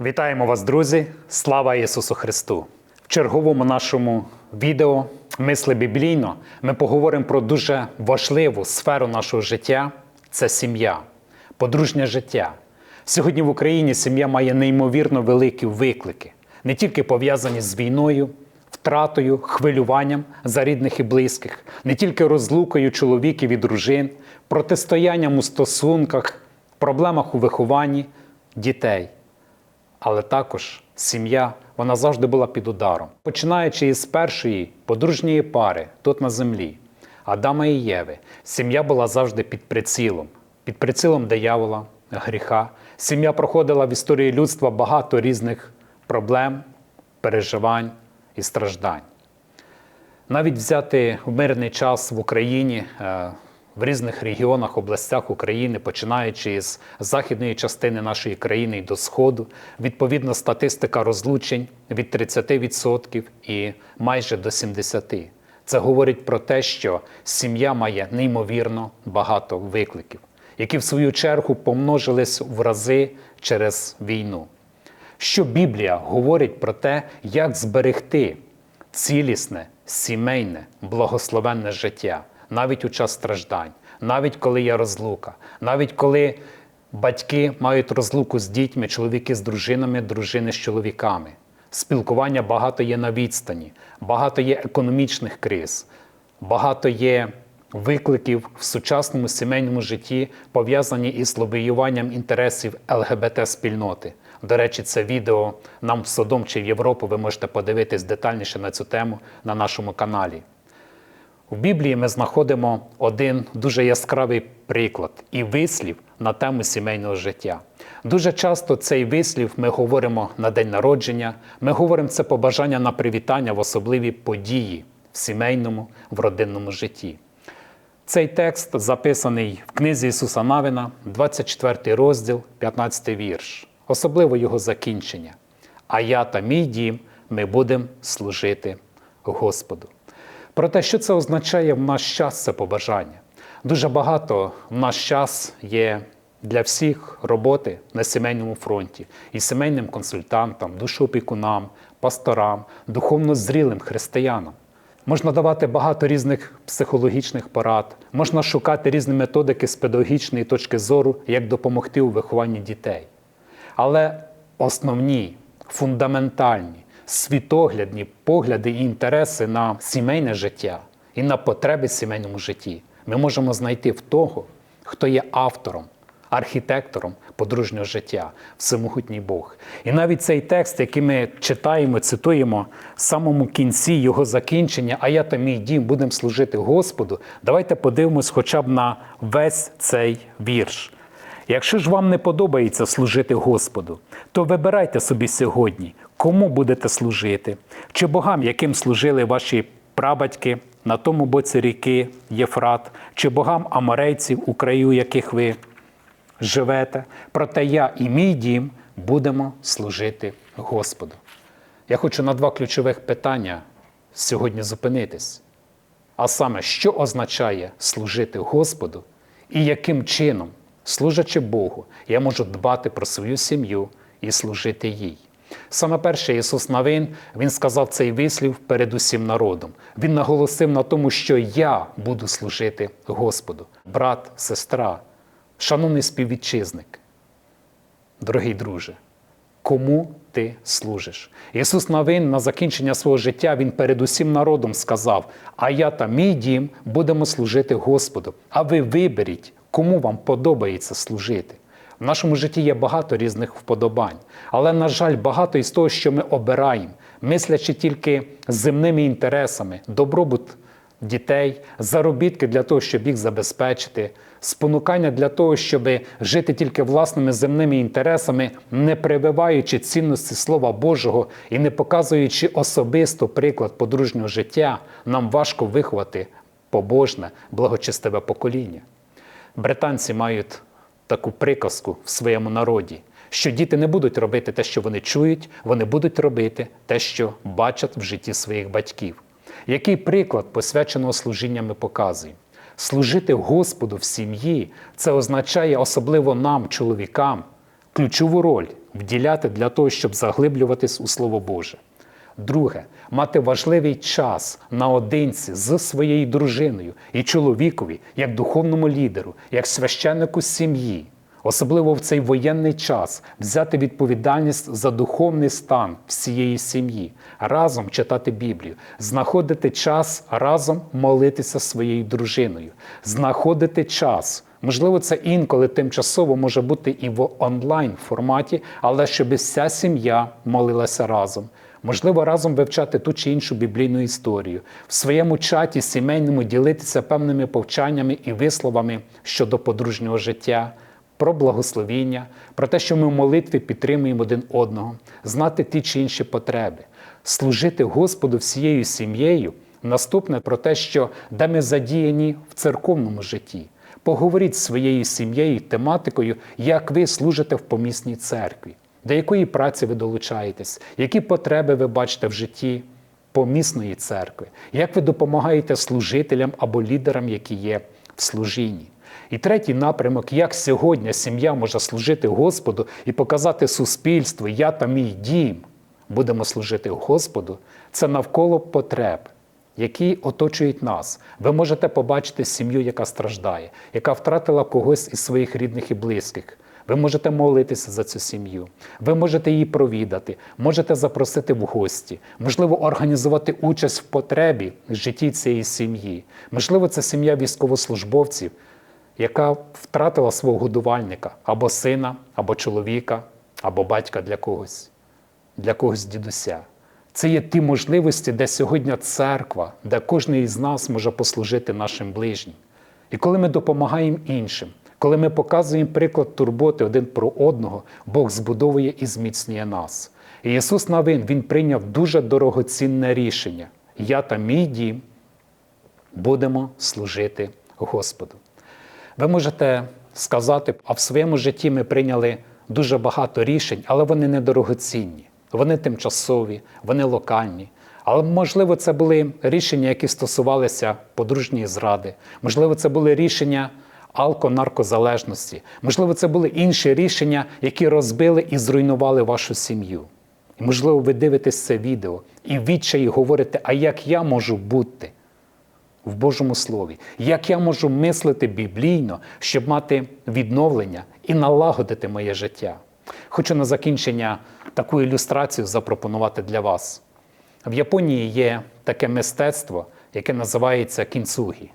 Вітаємо вас, друзі! Слава Ісусу Христу! В черговому нашому відео Мисли біблійно ми поговоримо про дуже важливу сферу нашого життя це сім'я, подружнє життя. Сьогодні в Україні сім'я має неймовірно великі виклики, не тільки пов'язані з війною, втратою, хвилюванням за рідних і близьких, не тільки розлукою чоловіків і дружин, протистоянням у стосунках, проблемах у вихованні дітей. Але також сім'я вона завжди була під ударом, починаючи із першої подружньої пари тут на землі, Адама і Єви, сім'я була завжди під прицілом, під прицілом диявола, гріха. Сім'я проходила в історії людства багато різних проблем, переживань і страждань. Навіть взяти в мирний час в Україні, е, в різних регіонах, областях України, починаючи з західної частини нашої країни і до Сходу, відповідно статистика розлучень від 30% і майже до 70%. Це говорить про те, що сім'я має неймовірно багато викликів, які в свою чергу помножились в рази через війну. Що Біблія говорить про те, як зберегти цілісне, сімейне, благословенне життя, навіть у час страждань, навіть коли є розлука, навіть коли батьки мають розлуку з дітьми, чоловіки з дружинами, дружини з чоловіками. Спілкування багато є на відстані, багато є економічних криз, багато є викликів в сучасному сімейному житті, пов'язані із лобіюванням інтересів ЛГБТ-спільноти. До речі, це відео нам в Содом чи в Європу ви можете подивитись детальніше на цю тему на нашому каналі. В Біблії ми знаходимо один дуже яскравий приклад і вислів на тему сімейного життя. Дуже часто цей вислів ми говоримо на день народження, ми говоримо це побажання на привітання в особливі події в сімейному, в родинному житті. Цей текст записаний в книзі Ісуса Навина, 24 розділ, 15 вірш, особливо його закінчення. А я та мій дім ми будемо служити Господу. Про те, що це означає в наш час, це побажання. Дуже багато в наш час є для всіх роботи на сімейному фронті і сімейним консультантам, душоопікунам, пасторам, духовно зрілим християнам. Можна давати багато різних психологічних порад, можна шукати різні методики з педагогічної точки зору, як допомогти у вихованні дітей. Але основні, фундаментальні, світоглядні погляди і інтереси на сімейне життя і на потреби в сімейному житті ми можемо знайти в того, хто є автором, архітектором подружнього життя, всемогутній Бог. І навіть цей текст, який ми читаємо, цитуємо в самому кінці його закінчення, а я та мій дім будемо служити Господу. Давайте подивимось хоча б на весь цей вірш. Якщо ж вам не подобається служити Господу, то вибирайте собі сьогодні, кому будете служити, чи богам, яким служили ваші прабатьки на тому боці ріки Єфрат, чи богам аморейців, у краю яких ви живете. Проте я і мій дім будемо служити Господу. Я хочу на два ключових питання сьогодні зупинитись. А саме, що означає служити Господу і яким чином, служачи Богу, я можу дбати про свою сім'ю і служити їй. Саме перше Ісус Навин, Він сказав цей вислів перед усім народом. Він наголосив на тому, що я буду служити Господу, брат, сестра, шановний співвітчизник, дорогий друже, кому ти служиш? Ісус Навин на закінчення свого життя Він перед усім народом сказав: А я та мій дім будемо служити Господу. А ви виберіть, кому вам подобається служити. В нашому житті є багато різних вподобань, але, на жаль, багато із того, що ми обираємо, мислячи тільки земними інтересами, добробут дітей, заробітки для того, щоб їх забезпечити, спонукання для того, щоб жити тільки власними земними інтересами, не прививаючи цінності Слова Божого і не показуючи особисто приклад подружнього життя, нам важко виховати побожне, благочестиве покоління. Британці мають таку приказку в своєму народі, що діти не будуть робити те, що вони чують, вони будуть робити те, що бачать в житті своїх батьків. Який приклад посвяченого служіння ми показуємо? Служити Господу в сім'ї це означає особливо нам, чоловікам, ключову роль вділяти для того, щоб заглиблюватись у Слово Боже. Друге, мати важливий час наодинці з своєю дружиною і чоловікові, як духовному лідеру, як священнику сім'ї, особливо в цей воєнний час, взяти відповідальність за духовний стан всієї сім'ї, разом читати Біблію, знаходити час разом молитися своєю дружиною, знаходити час. Можливо, це інколи тимчасово може бути і в онлайн форматі, але щоб вся сім'я молилася разом. Можливо, разом вивчати ту чи іншу біблійну історію, в своєму чаті сімейному ділитися певними повчаннями і висловами щодо подружнього життя, про благословіння, про те, що ми в молитві підтримуємо один одного, знати ті чи інші потреби, служити Господу всією сім'єю. Наступне про те, що де ми задіяні в церковному житті. Поговоріть з своєю сім'єю, тематикою, як ви служите в помісній церкві, до якої праці ви долучаєтесь, які потреби ви бачите в житті помісної церкви, як ви допомагаєте служителям або лідерам, які є в служінні. І третій напрямок, як сьогодні сім'я може служити Господу і показати суспільству, я та мій дім будемо служити Господу, це навколо потреб які оточують нас. Ви можете побачити сім'ю, яка страждає, яка втратила когось із своїх рідних і близьких. Ви можете молитися за цю сім'ю, ви можете її провідати, можете запросити в гості, можливо, організувати участь в потребі в житті цієї сім'ї. Можливо, це сім'я військовослужбовців, яка втратила свого годувальника або сина, або чоловіка, або батька для когось, для когось дідуся. Це є ті можливості, де сьогодні церква, де кожен із нас може послужити нашим ближнім. І коли ми допомагаємо іншим, коли ми показуємо приклад турботи один про одного, Бог збудовує і зміцнює нас. І Ісус Навин Він прийняв дуже дорогоцінне рішення. Я та мій дім будемо служити Господу. Ви можете сказати, а в своєму житті ми прийняли дуже багато рішень, але вони недорогоцінні. Вони тимчасові, вони локальні. Але, можливо, це були рішення, які стосувалися подружньої зради. Можливо, це були рішення алко-наркозалежності. Можливо, це були інші рішення, які розбили і зруйнували вашу сім'ю. І, можливо, ви дивитесь це відео і відчаї говорите, а як я можу бути в Божому Слові? Як я можу мислити біблійно, щоб мати відновлення і налагодити моє життя? Хочу на закінчення таку ілюстрацію запропонувати для вас. В Японії є таке мистецтво, яке називається кінцугі.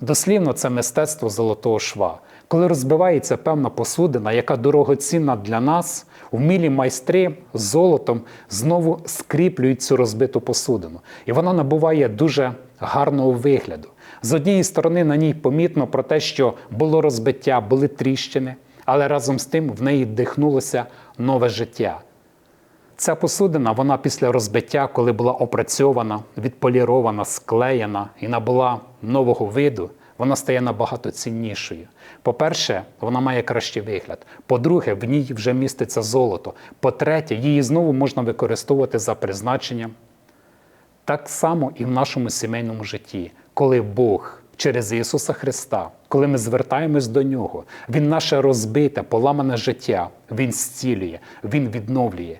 Дослівно, це мистецтво золотого шва. Коли розбивається певна посудина, яка дорогоцінна для нас, вмілі майстри з золотом знову скріплюють цю розбиту посудину. І вона набуває дуже гарного вигляду. З однієї сторони, на ній помітно про те, що було розбиття, були тріщини, але разом з тим в неї дихнулося нове життя. Ця посудина, вона після розбиття, коли була опрацьована, відполірована, склеєна і набула нового виду, вона стає набагато ціннішою. По-перше, вона має кращий вигляд. По-друге, в ній вже міститься золото. По-третє, її знову можна використовувати за призначенням. Так само і в нашому сімейному житті, коли Бог через Ісуса Христа, коли ми звертаємось до Нього, Він наше розбите, поламане життя, Він зцілює, Він відновлює.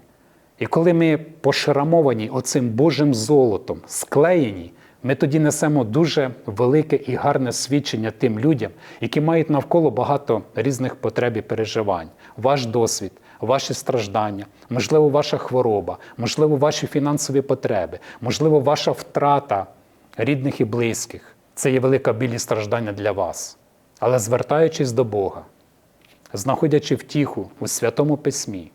І коли ми пошрамовані оцим Божим золотом, склеєні, ми тоді несемо дуже велике і гарне свідчення тим людям, які мають навколо багато різних потреб і переживань. Ваш досвід, ваші страждання, можливо, ваша хвороба, можливо, ваші фінансові потреби, можливо, ваша втрата рідних і близьких. Це є велика біль страждання для вас. Але звертаючись до Бога, знаходячи втіху у Святому Письмі,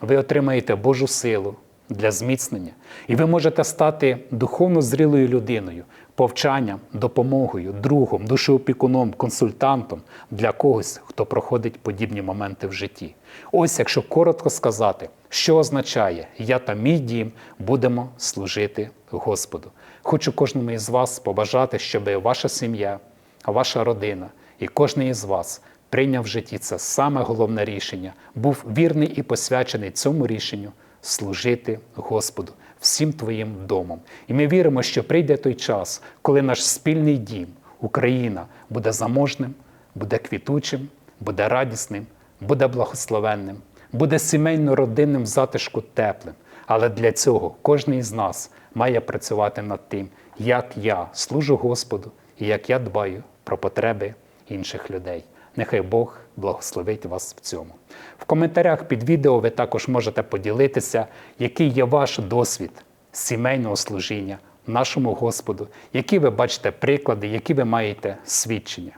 ви отримаєте Божу силу для зміцнення, і ви можете стати духовно зрілою людиною, повчанням, допомогою, другом, душеопікуном, консультантом для когось, хто проходить подібні моменти в житті. Ось, якщо коротко сказати, що означає я та мій дім будемо служити Господу. Хочу кожному із вас побажати, щоб ваша сім'я, ваша родина і кожен із вас прийняв в житті це саме головне рішення, був вірний і посвячений цьому рішенню служити Господу всім твоїм домом. І ми віримо, що прийде той час, коли наш спільний дім, Україна, буде заможним, буде квітучим, буде радісним, буде благословенним. буде сімейно родинним затишку теплим. Але для цього кожен із нас має працювати над тим, як я служу Господу і як я дбаю про потреби інших людей. Нехай Бог благословить вас в цьому. В коментарях під відео ви також можете поділитися, який є ваш досвід сімейного служіння нашому Господу, які ви бачите приклади, які ви маєте свідчення.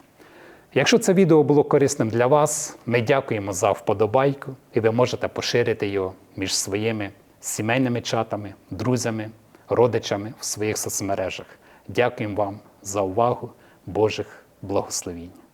Якщо це відео було корисним для вас, ми дякуємо за вподобайку, і ви можете поширити його між своїми сімейними чатами, друзями, родичами в своїх соцмережах. Дякуємо вам за увагу, Божих благословінь.